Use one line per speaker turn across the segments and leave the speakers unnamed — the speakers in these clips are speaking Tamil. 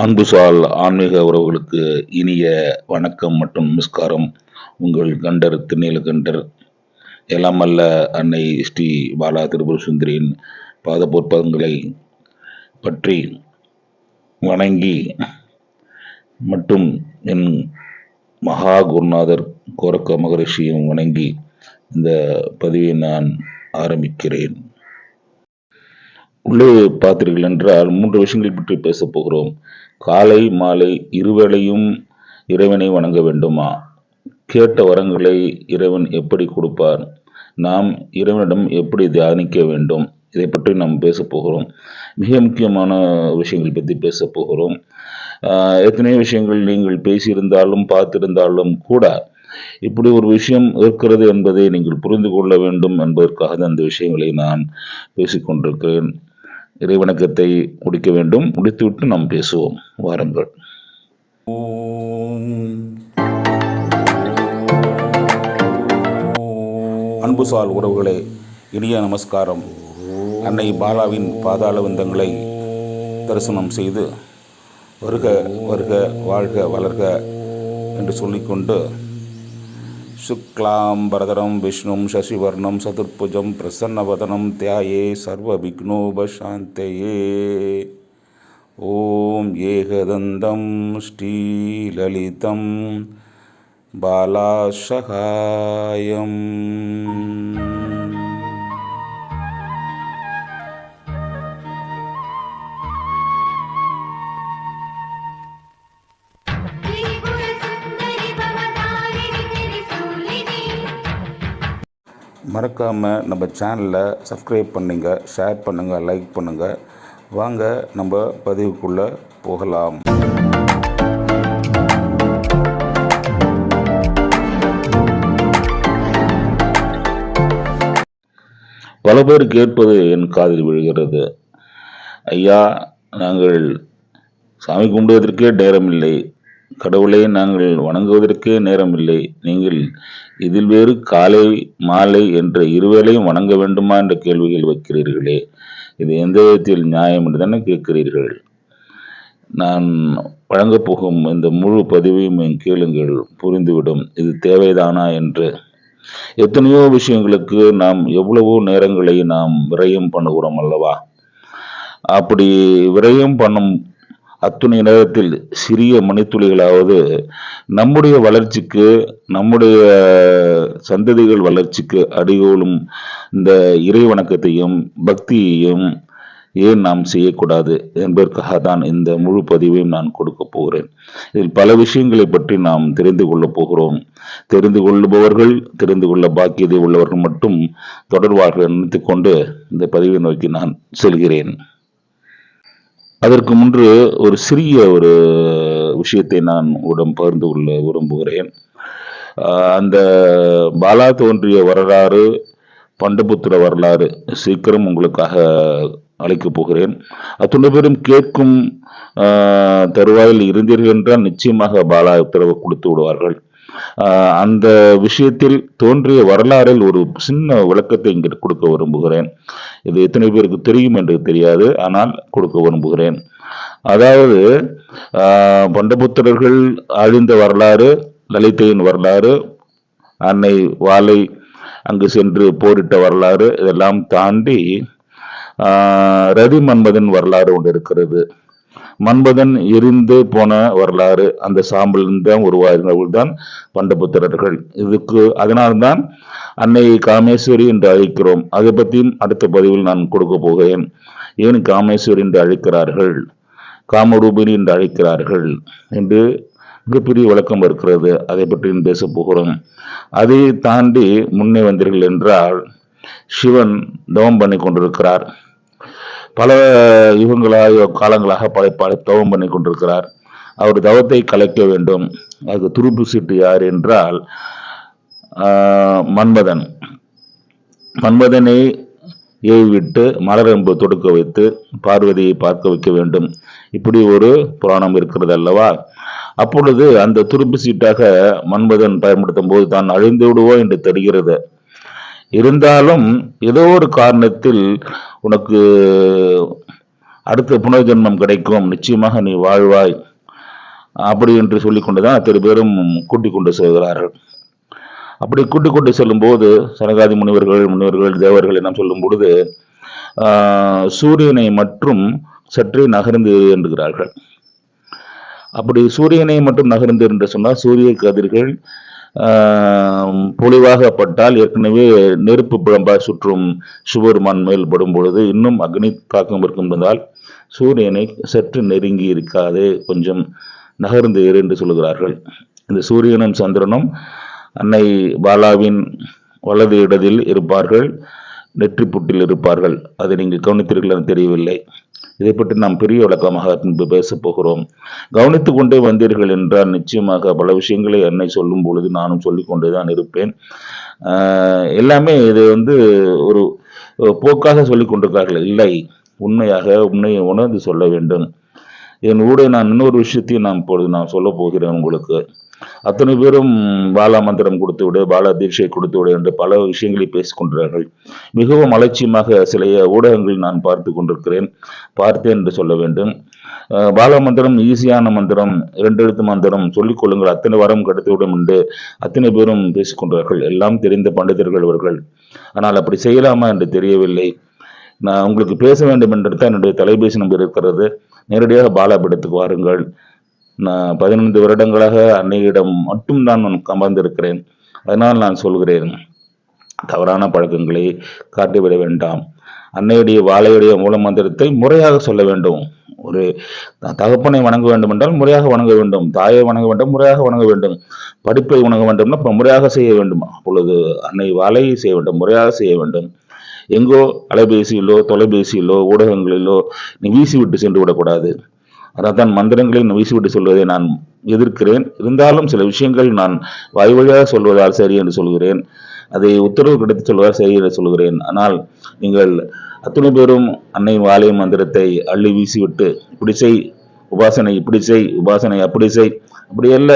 அன்புசால் ஆன்மீக உறவுகளுக்கு இனிய வணக்கம் மற்றும் நமஸ்காரம். உங்கள் கண்டர் திருநீலகண்டர் எல்லாம் அல்ல அன்னை ஸ்ரீ பாலா திருபுர சுந்தரியின் பாத பொற்பதங்களை பற்றி வணங்கி மற்றும் என் மகா குருநாதர் கோரக்க மகரிஷியும் வணங்கி இந்த பதிவை நான் ஆரம்பிக்கிறேன். உள்ளே பார்த்தீர்கள் என்றால் மூன்று விஷயங்கள் பற்றி பேசப் போகிறோம். காலை மாலை இருவேளையும் இறைவனை வணங்க வேண்டுமா? கேட்ட வரங்களை இறைவன் எப்படி கொடுப்பார்? நாம் இறைவனிடம் எப்படி தியானிக்க வேண்டும்? இதை பற்றி நாம் பேசப் போகிறோம். மிக முக்கியமான விஷயங்கள் பற்றி பேசப் போகிறோம். ஆஹ் எத்தனையோ விஷயங்கள் நீங்கள் பேசியிருந்தாலும் பார்த்திருந்தாலும் கூட இப்படி ஒரு விஷயம் இருக்கிறது என்பதை நீங்கள் புரிந்து கொள்ள வேண்டும் என்பதற்காக அந்த விஷயங்களை நான் பேசிக்கொண்டிருக்கிறேன். இறைவணக்கத்தை முடிக்க வேண்டும். முடித்துவிட்டு நாம் பேசுவோம். வாருங்கள். அன்புசால் உறவுகளே இனிய நமஸ்காரம். அன்னை பாலாவின் பாதாள வந்தங்களை தரிசனம் செய்து வருக வருக வாழ்க வளர்க என்று சொல்லிக்கொண்டு சுக்லாம் பரதரம் விஷ்ணும் சசிவர்ணம் சதுர்புஜம் பிரசன்னவதனம் தியாயே சர்வ விக்னோபசாந்தயே ஓம் ஏகதந்தம் மறக்காமல் நம்ம சேனலை சப்ஸ்கிரைப் பண்ணுங்க ஷேர் பண்ணுங்கள் லைக் பண்ணுங்கள் வாங்க நம்ம பதிவுக்குள்ளே போகலாம். பல பேர் கேட்பது என் காதில் விழுகிறது. ஐயா நாங்கள் சாமி கும்பிடுவதற்கே நேரமில்லை. கடவுளை நாங்கள் வணங்குவதற்கே நேரமில்லை. நீங்கள் இதில் வேறு காலை மாலை என்ற இருவேளையும் வணங்க வேண்டுமா என்ற கேள்விகள் வைக்கிறீர்களே. இது எந்த விதத்தில் நியாயம் என்று தானே கேட்கிறீர்கள். நான் வழங்கப் போகும் இந்த முழு பதிவையும் கேளுங்கள் புரிந்துவிடும். இது தேவைதானா என்று. எத்தனையோ விஷயங்களுக்கு நாம் எவ்வளவோ நேரங்களை நாம் விரயம் பண்ணுகிறோம் அல்லவா? அப்படி விரயம் பண்ணும் அத்துணை நேரத்தில் சிறிய மணித்துளிகளாவது நம்முடைய வளர்ச்சிக்கு நம்முடைய சந்ததிகள் வளர்ச்சிக்கு அடிகோலும் இந்த இறை வணக்கத்தையும் பக்தியையும் ஏன் நாம் செய்யக்கூடாது என்பதற்காக தான் இந்த முழு பதிவையும் நான் கொடுக்க போகிறேன். இதில் பல விஷயங்களை பற்றி நாம் தெரிந்து கொள்ளப் போகிறோம். தெரிந்து கொள்ளுபவர்கள் தெரிந்து கொள்ள பாக்கியதை உள்ளவர்கள் மட்டும் தொடர்வார்கள் நினைத்துக்கொண்டு இந்த பதிவை நோக்கி நான் செல்கிறேன். அதற்கு முன்பு ஒரு சிறிய ஒரு விஷயத்தை நான் உடன் பகிர்ந்து கொள்ள விரும்புகிறேன். அந்த பாலா தோன்றிய வரலாறு பண்டபுத்திர வரலாறு சீக்கிரம் உங்களுக்காக அழைக்கப் போகிறேன். அத்துணை பேரும் கேட்கும் தருவாயில் இருந்தீர்கள் என்றால் நிச்சயமாக பாலா உத்தரவு கொடுத்து விடுவார்கள். அந்த விஷயத்தில் தோன்றிய வரலாறில் ஒரு சின்ன விளக்கத்தை இங்கே கொடுக்க விரும்புகிறேன். இது எத்தனை பேருக்கு தெரியும் என்று தெரியாது ஆனால் கொடுக்க விரும்புகிறேன். அதாவது ஆஹ் பண்டபுத்திரர்கள் அழிந்த வரலாறு லலிதையின் வரலாறு அன்னை வாலை அங்கு சென்று போரிட்ட வரலாறு இதெல்லாம் தாண்டி ஆஹ் ரதி மன்மதன் வரலாறு ஒன்று இருக்கிறது. மன்மதன் எரிந்து போன வரலாறு அந்த சாம்பல் தான் உருவாகிறவர்கள் தான் பண்டபுத்திரர்கள். இதுக்கு அதனால்தான் அன்னை காமேஸ்வரி என்று அழைக்கிறோம். அதை பற்றியும் அடுத்த பதிவில் நான் கொடுக்க போகிறேன். ஏன் காமேஸ்வரி என்று அழைக்கிறார்கள்? காமரூபிணி என்று அழைக்கிறார்கள் என்று மிகப்பெரிய விளக்கம் இருக்கிறது. அதை பற்றியும் பேச போகிறோம். அதை தாண்டி முன்னே வந்தீர்கள் என்றால் சிவன் தவம் பண்ணி கொண்டிருக்கிறார். பல யுகங்களாக காலங்களாக பல பல தவம் பண்ணி கொண்டிருக்கிறார். அவர் தவத்தை கலைக்க வேண்டும். அதுக்கு துருப்பு சீட்டு யார் என்றால் மன்மதன். மன்மதனை ஏவிவிட்டு மலரம்பு தொடுக்க வைத்து பார்வதியை பார்க்க வைக்க வேண்டும். இப்படி ஒரு புராணம் இருக்கிறது அல்லவா? அப்பொழுது அந்த துருப்பு சீட்டாக மன்மதன் பயன்படுத்தும் போது தான் அழிந்து விடுவோம் என்று தெரிகிறது. இருந்தாலும் ஏதோ ஒரு காரணத்தில் உனக்கு அடுத்த புனர்ஜென்மம் கிடைக்கும். நிச்சயமாக நீ வாழ்வாய். அப்படி என்று சொல்லிக் கொண்டுதான் அத்தனை பேரும் கூட்டிக் கொண்டு செல்கிறார்கள். அப்படி கூட்டிக் கொண்டு செல்லும் போது சனகாதி முனிவர்கள் முனிவர்கள் தேவர்கள் எல்லாம் சொல்லும் பொழுது ஆஹ், சூரியனை மற்றும் சற்றே நகர்ந்து என்கிறார்கள் அப்படி சூரியனை மட்டும் நகர்ந்து என்று சொன்னால் சூரிய கதிர்கள் பொலிவாகப்பட்டால் ஏற்கனவே நெருப்பு பிழம்பாய் சுற்றும் சிவபெருமான் மேல் படும் பொழுது இன்னும் அக்னி தாக்கம் இருக்கின்றதால் சூரியனை சற்று நெருங்கி இருக்காது. கொஞ்சம் நகர்ந்து இரு என்று சொல்கிறார்கள். இந்த சூரியனும் சந்திரனும் அன்னை பாலாவின் வலது இடத்தில் இருப்பார்கள் நெற்றி புட்டில் இருப்பார்கள். அதை நீங்கள் கவனித்தீர்கள் என தெரியவில்லை. இதை பற்றி நாம் பெரிய விளக்கமாக பின்பு பேசப் போகிறோம். கவனித்துக் கொண்டே வந்தீர்கள் என்றால் நிச்சயமாக பல விஷயங்களை என்னை சொல்லும் பொழுது நானும் சொல்லிக்கொண்டே தான் இருப்பேன். ஆஹ் எல்லாமே இது வந்து ஒரு போக்காக சொல்லி கொண்டிருக்கிறார்கள். இல்லை உண்மையாக உண்மையை உணர்ந்து சொல்ல வேண்டும். என் ஊடே நான் இன்னொரு விஷயத்தையும் நான் இப்பொழுது நான் சொல்ல போகிறேன் உங்களுக்கு. அத்தனை பேரும் பாலா மந்திரம் கொடுத்து விடு பாலா தீட்சை கொடுத்து விடு என்று பல விஷயங்களை பேசிக்கொண்டார்கள் மிகவும் அலட்சியமாக சில ஊடகங்களில் நான் பார்த்து கொண்டிருக்கிறேன் பார்த்தேன் என்று சொல்ல வேண்டும். பாலா மந்திரம் ஈஸியான மந்திரம் இரண்டு எழுத்து மந்திரம் சொல்லிக் கொள்ளுங்கள் அத்தனை வரம் கிடைத்துவிடும் என்று அத்தனை பேரும் பேசிக்கொண்டார்கள் எல்லாம் தெரிந்த பண்டிதர்கள் அவர்கள். ஆனால் அப்படி செய்யலாமா என்று தெரியவில்லை. நான் உங்களுக்கு பேச வேண்டும் என்று தான் என்னுடைய தொலைபேசி நம்பர் இருக்கிறது. நேரடியாக பாலாபீடத்துக்கு வாருங்கள். நான் பதினைந்து வருடங்களாக அன்னையிடம் மட்டும்தான் நான் அமர்ந்திருக்கிறேன். அதனால் நான் சொல்கிறேன் தவறான பழக்கங்களை காட்டிவிட வேண்டாம். அன்னையுடைய வாழையுடைய மூல மந்திரத்தை முறையாக சொல்ல வேண்டும். ஒரு த- தகப்பனை வணங்க வேண்டும் என்றால் முறையாக வணங்க வேண்டும். தாயை வணங்க வேண்டும் முறையாக வணங்க வேண்டும். படிப்பை வணங்க வேண்டும்னா அப்ப முறையாக செய்ய வேண்டும். அப்பொழுது அன்னை வாழையை செய்ய வேண்டும் முறையாக செய்ய வேண்டும். எங்கோ அலைபேசியிலோ தொலைபேசியிலோ ஊடகங்களிலோ நீ வீசி விட்டு சென்று விடக்கூடாது. அதான் மந்திரங்களை வீசிவிட்டு சொல்வதை நான் எதிர்க்கிறேன். இருந்தாலும் சில விஷயங்கள் நான் வாய் வழியாக சொல்வதால் சரி என்று சொல்கிறேன். அதை உத்தரவு கிடைத்து சொல்வதால் சரி என்று சொல்கிறேன். ஆனால் நீங்கள் அத்தனை பேரும் அன்னை வாழை மந்திரத்தை அள்ளி வீசிவிட்டு இப்படி செய் உபாசனை இப்படி செய் உபாசனை அப்படி செய் அப்படியல்ல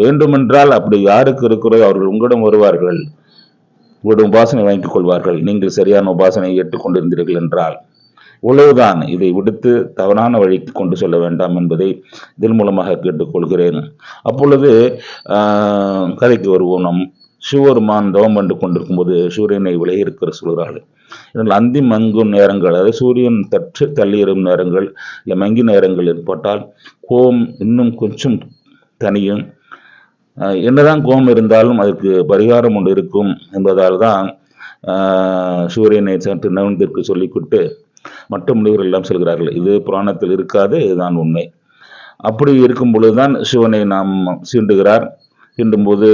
வேண்டுமென்றால் அப்படி யாருக்கு இருக்கிறதோ அவர்கள் உங்களிடம் வருவார்கள். உங்களிடம் உபாசனை வாங்கிக் கொள்வார்கள். நீங்கள் சரியான உபாசனை ஏற்றுக்கொண்டிருந்தீர்கள் என்றால். இவ்வளவுதான் இதை விடுத்து தவறான வழிக்கு கொண்டு செல்ல வேண்டாம் என்பதை இதன் மூலமாக கேட்டுக்கொள்கிறேன். அப்பொழுது கதைக்கு வருவோம். நம் சிவருமான் தவம் பண்ணி கொண்டிருக்கும்போது சூரியனை விலகி இருக்கிற சொல்கிறார்கள். இதனால் அந்தி மங்கும் நேரங்கள் அதாவது சூரியன் தற்று தள்ளியிடும் நேரங்கள் இல்லை மங்கி நேரங்கள் ஏற்பட்டால் கோபம் இன்னும் கொஞ்சம் தனியும் என்னதான் கோபம் இருந்தாலும் அதற்கு பரிகாரம் ஒன்று இருக்கும் என்பதால் தான் சூரியனை சற்று நவந்திற்கு சொல்லிவிட்டு மற்ற முனிவர்கள் எல்லாம் சொல்கிறார்கள். இது புராணத்தில் இருக்காது இதுதான் உண்மை. அப்படி இருக்கும் பொழுதுதான் சிவனை நாம் சீண்டுகிறார். சீண்டும்போது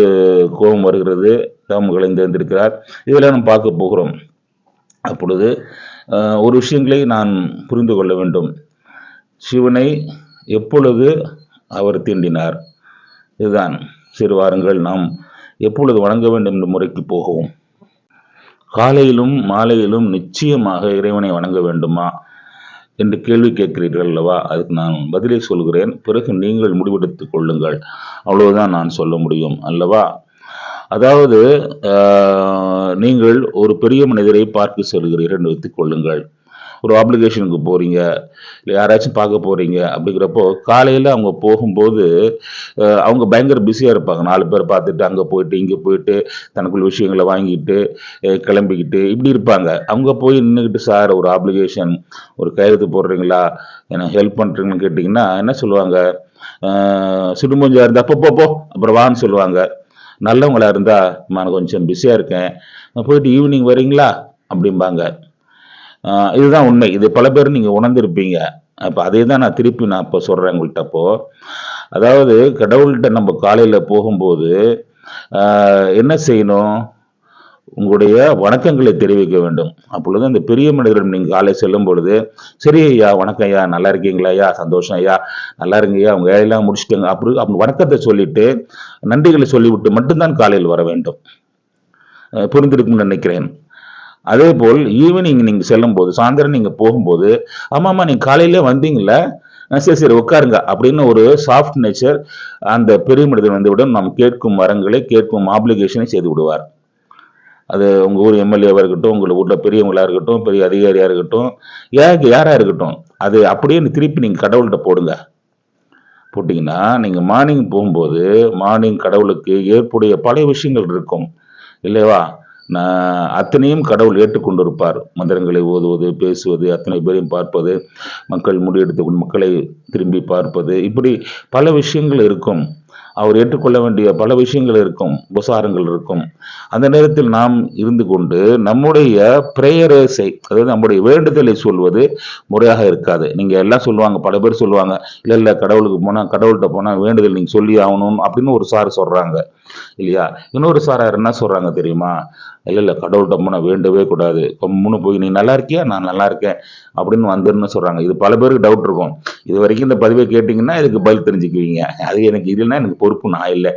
கோபம் வருகிறது தாம் கலைந்திருந்திருக்கிறார் இதெல்லாம் நாம் பார்க்க போகிறோம். அப்பொழுது ஒரு விஷயங்களை நான் புரிந்து கொள்ள வேண்டும். சிவனை எப்பொழுது அவர் தீண்டினார்? இதுதான். சிறு வாருங்கள் நாம் எப்பொழுது வணங்க வேண்டும் என்ற முறைக்கு போகவும். காலையிலும் மாலையிலும் நிச்சயமாக இறைவனை வணங்க வேண்டுமா என்று கேள்வி கேட்கிறீர்கள் அல்லவா? அதுக்கு நான் பதிலை சொல்கிறேன். பிறகு நீங்கள் முடிவெடுத்துக் கொள்ளுங்கள். அவ்வளவுதான் நான் சொல்ல முடியும் அல்லவா? அதாவது நீங்கள் ஒரு பெரிய மனிதரை பார்க்க செல்கிறீர்கள் என்று வைத்துக் கொள்ளுங்கள். ஒரு ஆப்ளிகேஷனுக்கு போகிறீங்க இல்லை யாராச்சும் பார்க்க போகிறீங்க அப்படிங்கிறப்போ காலையில் அவங்க போகும்போது அவங்க பயங்கர பிஸியாக இருப்பாங்க. நாலு பேர் பார்த்துட்டு அங்கே போயிட்டு இங்கே போயிட்டு தனக்குள்ள விஷயங்களை வாங்கிட்டு கிளம்பிக்கிட்டு இப்படி இருப்பாங்க. அவங்க போய் நின்றுக்கிட்டு சார் ஒரு ஆப்ளிகேஷன் ஒரு கையெழுத்து போடுறீங்களா? எனக்கு ஹெல்ப் பண்ணுறீங்கன்னு கேட்டிங்கன்னா என்ன சொல்லுவாங்க? அஹ், இருந்தால் அப்போ போ, அப்புறம் வான்னு சொல்லுவாங்க. நல்லவங்களா இருந்தால் நான் கொஞ்சம் பிஸியாக இருக்கேன். போயிட்டு ஈவினிங் வரீங்களா? அப்படிம்பாங்க. இதுதான் உண்மை. இது பல பேர் நீங்கள் உணர்ந்திருப்பீங்க. அப்போ அதே தான் நான் திருப்பி நான் இப்போ சொல்கிறேன் உங்கள்கிட்ட அப்போ. அதாவது கடவுள்கிட்ட நம்ம காலையில் போகும்போது என்ன செய்யணும்? உங்களுடைய வணக்கங்களை தெரிவிக்க வேண்டும். அப்பொழுது அந்த பெரிய மனிதரிடம் நீங்கள் காலை செல்லும் பொழுது சரி ஐயா வணக்கம் ஐயா நல்லா இருக்கீங்களா ஐயா? சந்தோஷம் ஐயா. நல்லா இருங்க ஐயா அவங்க வேலையெல்லாம் முடிச்சுக்கோங்க. அப்படி அப்படி வணக்கத்தை சொல்லிட்டு நன்றிகளை சொல்லிவிட்டு மட்டும்தான் காலையில் வர வேண்டும். புரிந்திருக்கும்னு நினைக்கிறேன். அதே போல் ஈவினிங் நீங்கள் செல்லும் போது சாயந்தரம் நீங்கள் போகும்போது ஆமாம்மா நீங்கள் காலையிலே வந்தீங்களா சரி சரி உட்காருங்க. அப்படின்னு ஒரு சாஃப்ட் நேச்சர் அந்த பெரிய மனிதன் வந்துவிடும் நாம் கேட்கும் வரங்களை கேட்கும் ஆப்ளிகேஷனை செய்து விடுவார். அது உங்கள் ஊர் எம்எல்ஏவாக இருக்கட்டும் உங்கள் ஊரில் பெரியவங்களாக இருக்கட்டும் பெரிய அதிகாரியாக இருக்கட்டும் யாருக்கு யாராக இருக்கட்டும் அது அப்படியே திருப்பி நீங்கள் கடவுள்கிட்ட போடுங்க. போட்டிங்கன்னா நீங்கள் மார்னிங் போகும்போது மார்னிங் கடவுளுக்கு ஏற்புடைய பல விஷயங்கள் இருக்கும். இல்லைவா அத்தனையும் கடவுள் ஏற்றுக்கொண்டிருப்பார். மந்திரங்களை ஓதுவது பேசுவது அத்தனை பேரையும் பார்ப்பது மக்கள் முடிவெடுத்து கொண்டு மக்களை திரும்பி பார்ப்பது இப்படி பல விஷயங்கள் இருக்கும். அவர் ஏற்றுக்கொள்ள வேண்டிய பல விஷயங்கள் இருக்கும் உபசாரங்கள் இருக்கும். அந்த நேரத்தில் நாம் இருந்து கொண்டு நம்முடைய பிரேயரஸை அதாவது நம்முடைய வேண்டுதலை சொல்வது முறையாக இருக்காது. நீங்க எல்லாம் சொல்லுவாங்க பல பேர் சொல்லுவாங்க இல்ல இல்ல கடவுளுக்கு போனா கடவுள்கிட்ட போனா வேண்டுதல் நீங்க சொல்லி ஆகணும் அப்படின்னு ஒரு சார் சொல்றாங்க இல்லையா? இன்னொரு சாரார் என்ன சொல்றாங்க தெரியுமா? இல்லை இல்லை கடவுள்கிட்ட போனால் வேண்டவே கூடாது. கம்முன்னு போய் நீ நல்லா இருக்கியா? நான் நல்லா இருக்கேன். அப்படின்னு வந்துருன்னு சொல்கிறாங்க இது பல பேருக்கு டவுட் இருக்கும். இது வரைக்கும் இந்த பதிவை கேட்டிங்கன்னா இதுக்கு பதில் தெரிஞ்சுக்குவீங்க. அது எனக்கு இல்லைன்னா எனக்கு பொறுப்பு நான் இல்லை.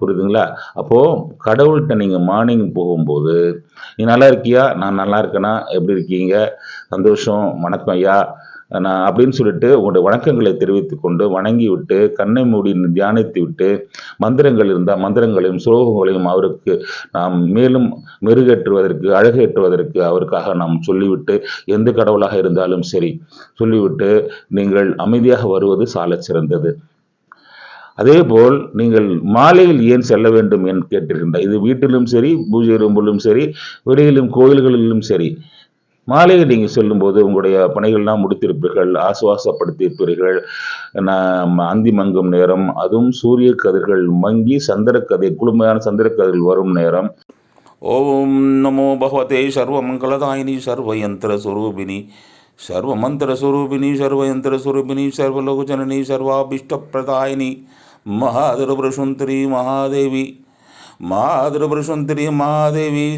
புரியுதுங்களா? அப்போது கடவுள்கிட்ட நீங்கள் மார்னிங் போகும்போது நீ நல்லா இருக்கியா? நான் நல்லா இருக்கேனா? எப்படி இருக்கீங்க? சந்தோஷம் வணக்கம் ஐயா நான் அப்படின்னு சொல்லிட்டு உங்களுடைய வணக்கங்களை தெரிவித்து கொண்டு வணங்கி விட்டு கண்ணை மூடி தியானித்து விட்டு மந்திரங்கள் இருந்தால் மந்திரங்களையும் சுலோகங்களையும் அவருக்கு நாம் மேலும் மெருகேற்றுவதற்கு அழகேற்றுவதற்கு அவருக்காக நாம் சொல்லிவிட்டு எந்த கடவுளாக இருந்தாலும் சரி சொல்லிவிட்டு நீங்கள் அமைதியாக வருவது சால சிறந்தது. அதேபோல் நீங்கள் மாலையில் ஏன் செல்ல வேண்டும் என்று கேட்டிருக்கின்ற இது வீட்டிலும் சரி பூஜை ரூம்பிலும் சரி வெளியிலும் கோயில்களிலும் சரி மாலையில் நீங்கள் செல்லும்போது உங்களுடைய பணிகள்லாம் முடித்திருப்பீர்கள் ஆசுவாசப்படுத்தியிருப்பீர்கள். நாம் அந்தி மங்கும் நேரம் அதுவும் சூரிய கதிர்கள் மங்கி சந்திர கதை குளுமையான சந்திர கதிர்கள் வரும் நேரம்.
ஓம் நமோ பகவதே சர்வமங்கலதாயினி சர்வயந்திரஸ்வரூபிணி சர்வமந்திரஸ்வரூபிணி சர்வயந்திரஸ்வரூபிணி சர்வலோகஜனனி சர்வாபிஷ்டப்பிரதாயினி மகாதிரபுரசுந்தரி மகாதேவி மாதிரபுரசுந்தரி மகாதேவி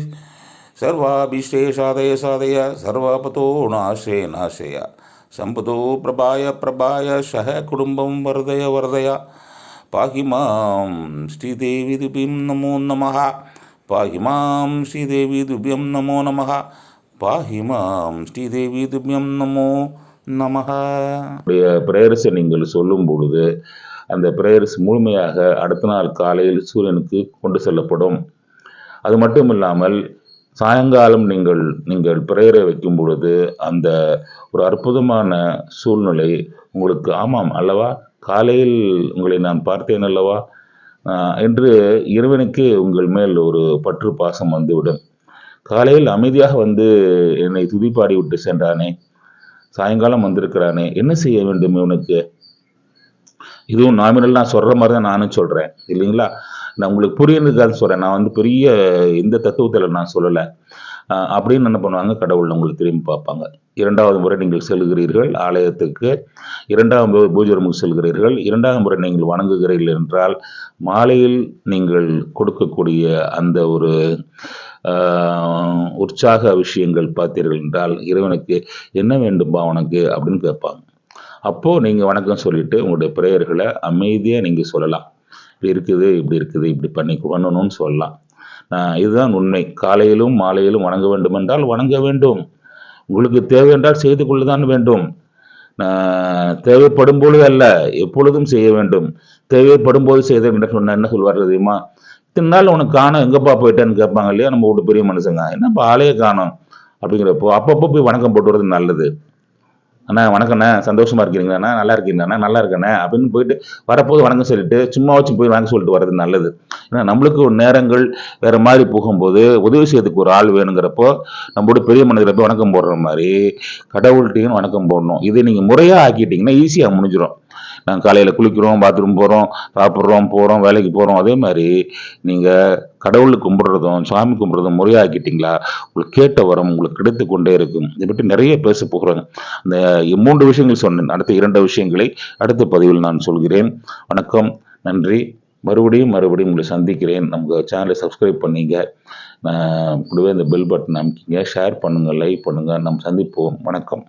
सर्वाभीष्टे साधय साधय सर्वपतो नाशे नाशय सम्पतो प्रभाय प्रभाय सह कुटुम्बं वर्धय वर्धय पाहि मां श्रीदेवी दुभ्यं नमो नमः पाहि मां श्रीदेवी दुभ्यं नमो नमः पाहि मां श्रीदेवी दुभ्यं नमो நமஹ
உடைய பிரேயர்ஸை நீங்கள் சொல்லும் பொழுது அந்த பிரேயர்ஸ் முழுமையாக அடுத்த நாள் காலையில் சூரியனுக்கு கொண்டு செல்லப்படும் அது மட்டும் இல்லாமல் சாயங்காலம் நீங்கள் நீங்கள் பிரேயரை வைக்கும் பொழுது அந்த ஒரு அற்புதமான சூழ்நிலை உங்களுக்கு ஆமாம் அல்லவா? காலையில் உங்களை நான் பார்த்தேன் அல்லவா? என்று இறைவனுக்கு உங்கள் மேல் ஒரு பற்று பாசம் வந்துவிடும். காலையில் அமைதியாக வந்து என்னை துதிப்பாடி விட்டு சென்றானே சாயங்காலம் வந்திருக்கிறானே என்ன செய்ய வேண்டும் இவனுக்கு? இதுவும் நாமினல் நான் சொல்ற மாதிரி தான் நானும் சொல்றேன் இல்லைங்களா? நான் உங்களுக்கு புரியுறதுக்காக சொல்றேன். நான் வந்து பெரிய இந்த தத்துவத்தில் நான் சொல்லலை. அப்படின்னு என்ன பண்ணுவாங்க? கடவுள் உங்களுக்கு திரும்பி பார்ப்பாங்க. இரண்டாவது முறை நீங்கள் செல்கிறீர்கள் ஆலயத்துக்கு. இரண்டாவது பூஜை ரூமுக்கு செல்கிறீர்கள். இரண்டாவது முறை நீங்கள் வணங்குகிறீர்கள் என்றால் மாலையில் நீங்கள் கொடுக்கக்கூடிய அந்த ஒரு ஆஹ், உற்சாக விஷயங்கள் பார்த்தீர்கள் என்றால் இறைவனுக்கு என்ன வேண்டும்பா உனக்கு? அப்படின்னு கேட்பாங்க. அப்போ நீங்கள் வணக்கம் சொல்லிட்டு உங்களுடைய பிரேயர்களை அமைதியாக நீங்கள் சொல்லலாம். இப்படி இருக்குது இப்படி இருக்குது இப்படி பண்ணி பண்ணணும்னு சொல்லலாம். இதுதான் உண்மை. காலையிலும் மாலையிலும் வணங்க வேண்டும் என்றால் வணங்க வேண்டும். உங்களுக்கு தேவை என்றால் செய்து கொள்ளதான் வேண்டும் தேவைப்படும் பொழுது அல்ல எப்பொழுதும் செய்ய வேண்டும். தேவைப்படும் போது செய்த என்று சொன்ன என்ன சொல்வார் தெரியுமா? இத்தனை நாள் உனக்கு காணோம் எங்கப்பா போயிட்டேன்னு கேட்பாங்க இல்லையா? நம்ம வீட்டு பெரிய மனுஷங்க. என்னப்பா ஆளையே காணோம்? அப்படிங்கிறப்போ அப்பப்போ போய் வணக்கம் போட்டு வர்றது நல்லது. அண்ணா வணக்கண்ணே சந்தோஷமா இருக்கிறீங்களாண்ணா நல்லா இருக்கீங்களாண்ணா நல்லா இருக்கண்ணே அப்படின்னு போயிட்டு வரப்போது வணக்கம் சொல்லிட்டு சும்மா வச்சு போய் வணக்கம் சொல்லிட்டு வர்றது நல்லது. ஏன்னா நம்மளுக்கு ஒரு நேரங்கள் வேற மாதிரி போகும்போது உதவி செய்யறதுக்கு ஒரு ஆள் வேணுங்கிறப்போ நம்மளோட பெரிய மனிதரை போய் வணக்கம் போடுற மாதிரி கடவுள்கிட்டையும் வணக்கம் போடணும். இதை நீங்க முறையா ஆக்கிட்டீங்கன்னா ஈஸியா முடிஞ்சிடும் நாங்கள் காலையில் குளிக்கிறோம் பாத்ரூம் போகிறோம் சாப்பிட்றோம் போகிறோம் வேலைக்கு போகிறோம் அதே மாதிரி நீங்கள் கடவுள் கும்பிட்றதும் சாமி கும்பிட்றதும் முறையாக்கிட்டீங்களா? உங்களுக்கு கேட்ட வரம் உங்களுக்கு கிடைத்து கொண்டே இருக்கும். இதை பற்றி நிறைய பேச போகிறாங்க அந்த மூன்று விஷயங்கள் சொன்னேன். அடுத்த இரண்டு விஷயங்களை அடுத்த பதிவில் நான் சொல்கிறேன். வணக்கம். நன்றி. மறுபடியும் மறுபடியும் உங்களை சந்திக்கிறேன். நமக்கு சேனலை சப்ஸ்கிரைப் பண்ணிங்க. நான் கூடவே இந்த பெல் பட்டன் அமைக்கிங்க. ஷேர் பண்ணுங்கள் லைக் பண்ணுங்கள் நம்ம சந்திப்போம். வணக்கம்.